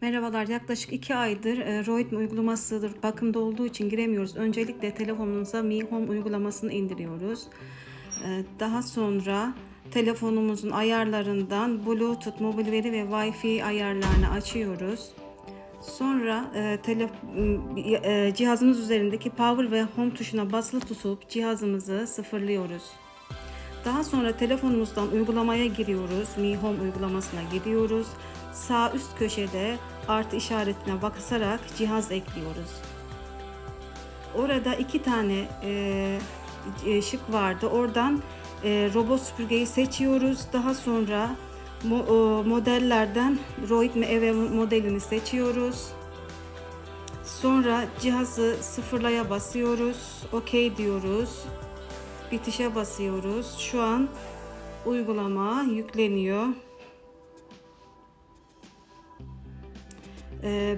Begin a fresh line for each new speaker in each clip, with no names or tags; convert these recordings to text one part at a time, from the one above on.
Merhabalar, yaklaşık 2 aydır e, Roid uygulamasıdır bakımda olduğu için giremiyoruz. Öncelikle telefonumuza Mi Home uygulamasını indiriyoruz. E, Daha sonra telefonumuzun ayarlarından Bluetooth, mobil veri ve Wi-Fi ayarlarını açıyoruz. Sonra e, tele, e, cihazımız üzerindeki Power ve Home tuşuna basılı tutup cihazımızı sıfırlıyoruz. Daha sonra telefonumuzdan uygulamaya giriyoruz. Mi Home uygulamasına gidiyoruz. Sağ üst köşede artı işaretine basarak cihaz ekliyoruz. Orada iki tane e, e, şık vardı. Oradan e, robot süpürgeyi seçiyoruz. Daha sonra mo- o, modellerden Roid mi Eve modelini seçiyoruz. Sonra cihazı sıfırlaya basıyoruz. OK diyoruz. Bitişe basıyoruz. Şu an uygulama yükleniyor.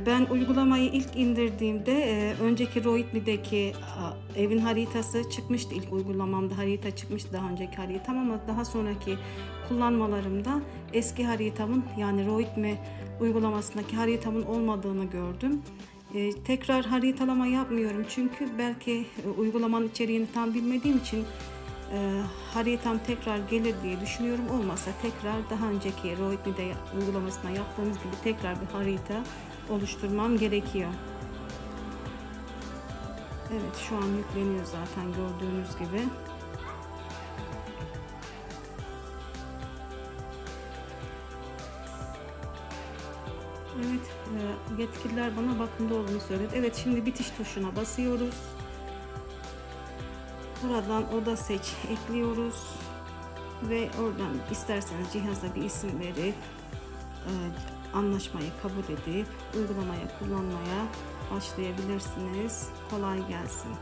Ben uygulamayı ilk indirdiğimde e, önceki Roidli'deki a, evin haritası çıkmıştı. İlk uygulamamda harita çıkmıştı daha önceki haritam ama daha sonraki kullanmalarımda eski haritamın yani Roidme uygulamasındaki haritamın olmadığını gördüm. Ee, Tekrar haritalama yapmıyorum çünkü belki e, uygulamanın içeriğini tam bilmediğim için haritam tekrar gelir diye düşünüyorum. Olmazsa tekrar daha önceki Roidme'de uygulamasına yaptığımız gibi tekrar bir harita oluşturmam gerekiyor. Evet şu an yükleniyor zaten gördüğünüz gibi. Evet e, yetkililer bana bakımda olduğunu söyledi. Evet şimdi bitiş tuşuna basıyoruz. Buradan oda seç ekliyoruz ve oradan isterseniz cihaza bir isim verip e, anlaşmayı kabul edip uygulamaya kullanmaya başlayabilirsiniz. Kolay gelsin.